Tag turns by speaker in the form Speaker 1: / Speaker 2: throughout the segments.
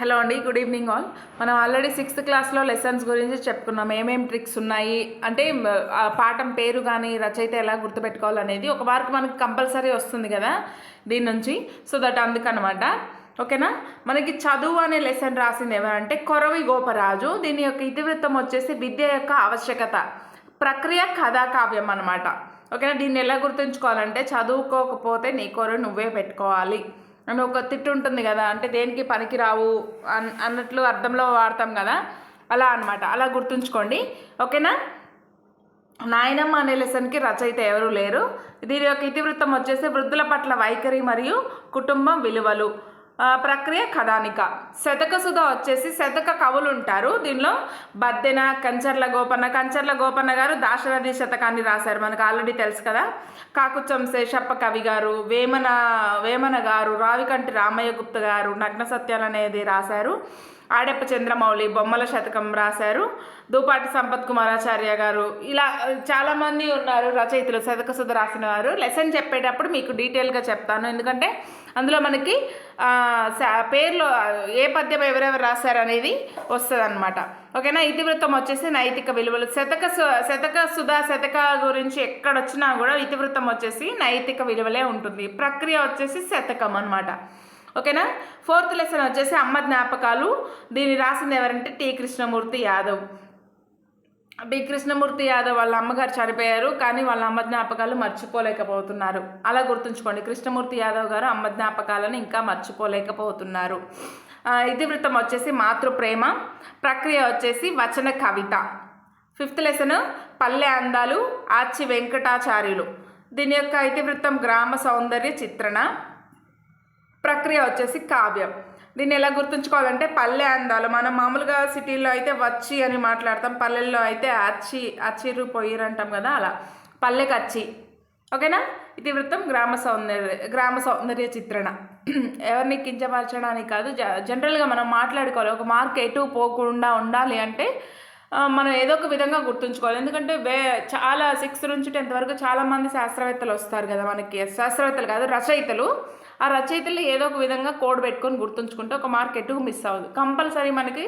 Speaker 1: Hello అండి good evening all. మనం already sixth క్లాస్లో లెసన్స్ గురించి చెప్పుకున్నాం. ఏమేమి ట్రిక్స్ ఉన్నాయి? అంటే పాఠం పేరు కానీ రచయిత ఎలా గుర్తుపెట్టుకోవాలనేది ఒక మార్క్ మనకి కంపల్సరీ వస్తుంది కదా దీని నుంచి. సో దట్ అందుకనమాట ఓకేనా? మనకి చదువు అనే లెసన్ రాసింది ఎవరంటే కొరవి గోపరాజు. దీని యొక్క ఇతివృత్తం వచ్చేసి విద్య యొక్క ఆవశ్యకత. ప్రక్రియ కథా కావ్యం అనమాట ఓకేనా? దీన్ని ఎలా గుర్తుంచుకోవాలంటే చదువుకోకపోతే నీ కొర నువ్వే పెట్టుకోవాలి. అని ఒక తిట్టు ఉంటుంది కదా అంటే దేనికి పనికిరావు అన్ అన్నట్లు అర్థంలో వాడతాం కదా అలా అన్నమాట. అలా గుర్తుంచుకోండి. ఓకేనా? నాయనమ్మ అనే లెసన్కి రచయిత ఎవరూ లేరు. దీని యొక్క ఇతివృత్తం వచ్చేసి వృద్ధుల పట్ల వైఖరి మరియు కుటుంబం విలువలు. ప్రక్రియ కథానిక. శతక సుధ వచ్చేసి శతక కవులు ఉంటారు. దీనిలో బద్దెన కంచర్ల గోపన్న కంచర్ల గోపన్న గారు దాశరథి శతకాన్ని రాశారు. మనకు ఆల్రెడీ తెలుసు కదా? కాకుచ్చం శేషప్ప కవి గారు వేమన వేమన గారు రావికంటి రామయ్య గుప్త గారు నగ్న సత్యాలు అనేది రాశారు. ఆడెప్ప చంద్రమౌళి బొమ్మల శతకం రాశారు. దూపాటి సంపత్ కుమారాచార్య గారు ఇలా చాలామంది ఉన్నారు రచయితలు శతక సుధ రాసిన వారు. లెసన్ చెప్పేటప్పుడు మీకు డీటెయిల్గా చెప్తాను. ఎందుకంటే అందులో మనకి ఆ, పేర్లు ఏ పద్యం ఎవరెవరు రాశారు అనేది వస్తుంది అనమాట ఓకేనా? ఇతివృత్తం వచ్చేసి నైతిక విలువలు. శతక సు- శతక సుధా శతక గురించి ఎక్కడొచ్చినా కూడా ఇతివృత్తం వచ్చేసి నైతిక విలువలే ఉంటుంది. ప్రక్రియ వచ్చేసి శతకం అనమాట ఓకేనా? ఫోర్త్ లెసన్ వచ్చేసి అమ్మ జ్ఞాపకాలు. దీన్ని రాసింది ఎవరంటే టి కృష్ణమూర్తి యాదవ్. బి కృష్ణమూర్తి యాదవ్ వాళ్ళ అమ్మగారు చనిపోయారు కానీ వాళ్ళ అమ్మ జ్ఞాపకాలు మర్చిపోలేకపోతున్నారు. అలా గుర్తుంచుకోండి కృష్ణమూర్తి యాదవ్ గారు అమ్మ జ్ఞాపకాలను ఇంకా మర్చిపోలేకపోతున్నారు. ఇతివృత్తం వచ్చేసి మాతృప్రేమ ప్రక్రియ వచ్చేసి వచన కవిత. ఫిఫ్త్ లెసన్ పల్లె అందాలు ఆచి వెంకటాచార్యులు. దీని యొక్క ఇతివృత్తం గ్రామ సౌందర్య చిత్రణ. ప్రక్రియ వచ్చేసి కావ్యం. దీన్ని ఎలా గుర్తుంచుకోవాలంటే పల్లె అందాలు. మనం మామూలుగా సిటీలో అయితే వచ్చి అని మాట్లాడతాం. పల్లెల్లో అయితే అచ్చి అచ్చిరు పొయ్యిరు అంటాం కదా అలా. పల్లెకి అచ్చి. ఓకేనా? ఇది వృత్తం గ్రామ సౌందర్య గ్రామ సౌందర్య చిత్రణ. ఎవరిని కించపరచడానికి కాదు. జ- జనరల్గా మనం మాట్లాడుకోవాలి. ఒక మార్క్ ఎటు పోకుండా ఉండాలి అంటే మనం ఏదో ఒక విధంగా గుర్తుంచుకోవాలి. ఎందుకంటే వే చాలా సిక్స్త్ నుంచి టెన్త్ వరకు చాలామంది శాస్త్రవేత్తలు వస్తారు కదా మనకి. శాస్త్రవేత్తలు కాదు రచయితలు. ఆ రచయితలు ఏదో ఒక విధంగా కోడ్ పెట్టుకొని గుర్తుంచుకుంటే ఒక మార్క్ ఎటుకు మిస్ అవ్వదు. కంపల్సరీ మనకి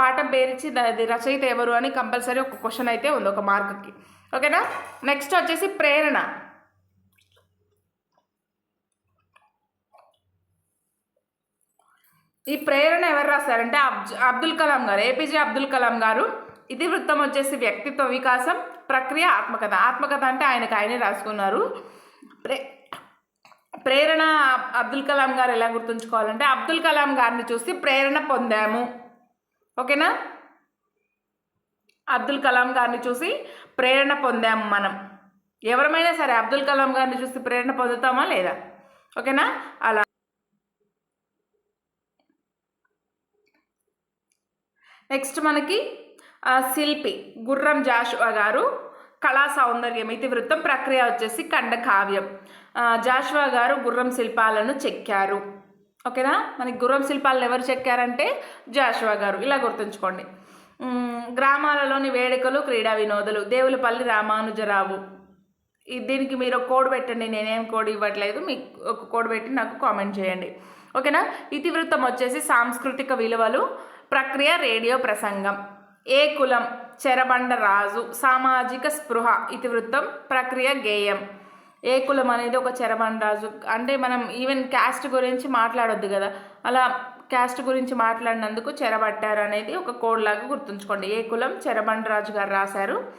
Speaker 1: పాఠం పేరిచ్చి అది రచయిత ఎవరు అని కంపల్సరీ ఒక క్వశ్చన్ అయితే ఉంది ఒక మార్క్కి. ఓకేనా? నెక్స్ట్ వచ్చేసి ప్రేరణ. ఈ ప్రేరణ ఎవరు రాశారంటే అబ్జ అబ్దుల్ కలాం గారు ఏపీజే అబ్దుల్ కలాం గారు. ఇతివృత్తం వచ్చేసి వ్యక్తిత్వ వికాసం ప్రక్రియ ఆత్మకథ. ఆత్మకథ అంటే ఆయనకు ఆయనే రాసుకున్నారు. ప్రే ప్రేరణ అబ్దుల్ కలాం గారు ఎలా గుర్తుంచుకోవాలంటే అబ్దుల్ కలాం గారిని చూసి ప్రేరణ పొందాము. ఓకేనా? అబ్దుల్ కలాం గారిని చూసి ప్రేరణ పొందాము మనం. ఎవరమైనా సరే అబ్దుల్ కలాం గారిని చూసి ప్రేరణ పొందుతామా లేదా? ఓకేనా? అలా. నెక్స్ట్ మనకి శిల్పి గుర్రం జాషువా గారు కళా సౌందర్యం ఇతివృత్తం ప్రక్రియ వచ్చేసి ఖండకావ్యం కావ్యం. జాషువా గారు గుర్రం శిల్పాలను చెక్కారు. ఓకేనా? మనకి గుర్రం శిల్పాలను ఎవరు చెక్కారంటే జాషువా గారు. ఇలా గుర్తుంచుకోండి. గ్రామాలలోని వేడుకలు క్రీడా వినోదాలు దేవులపల్లి రామానుజరావు. దీనికి మీరు కోడ్ పెట్టండి. నేనేం కోడ్ ఇవ్వట్లేదు. మీకు ఒక కోడ్ పెట్టి నాకు కామెంట్ చేయండి. ఓకేనా? ఇతివృత్తం వచ్చేసి సాంస్కృతిక విలువలు ప్రక్రియ రేడియో ప్రసంగం. ఏ కులం చెరబండ రాజు సామాజిక స్పృహ ఇతివృత్తం ప్రక్రియ గేయం. ఏ కులం అనేది ఒక చెరబండ రాజు? అంటే మనం ఈవెన్ క్యాస్ట్ గురించి మాట్లాడొద్దు కదా. అలా క్యాస్ట్ గురించి మాట్లాడినందుకు చెరబట్టారు అనేది ఒక కోడ్ లాగా గుర్తుంచుకోండి. ఏ కులం చెరబండరాజు గారు రాశారు.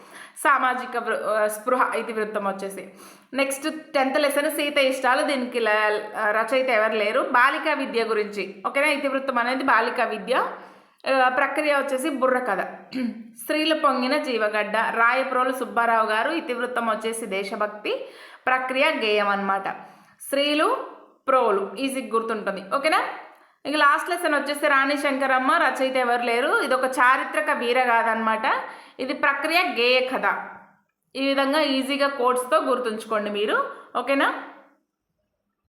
Speaker 1: సామాజిక వృ- స్పృహ ఇతివృత్తం వచ్చేసి. నెక్స్ట్ టెన్త్ లెసన్ సీత ఇష్టాలు దీనికి ల- రచయిత ఎవరు లేరు? బాలికా విద్య గురించి. ఓకేనా? ఇతివృత్తం అనేది బాలికా విద్య. ప్రక్రియ వచ్చేసి బుర్ర కథ. స్త్రీలు పొంగిన జీవగడ్డ. రాయప్రోలు సుబ్బారావు గారు ఇతివృత్తం వచ్చేసి దేశభక్తి ప్రక్రియ గేయం అనమాట స్త్రీలు ప్రోలు. ఈజీ గుర్తుంటుంది. ఓకేనా? ఇక లాస్ట్ లెసన్ వచ్చేసి రాణి శంకరమ్మ రచయిత ఎవరు లేరు? ఇది ఒక చారిత్రక వీరగాథ అనమాట ఇది ప్రక్రియ గేయ కథ. ఈ విధంగా ఈజీగా కోడ్స్తో గుర్తుంచుకోండి మీరు. ఓకేనా?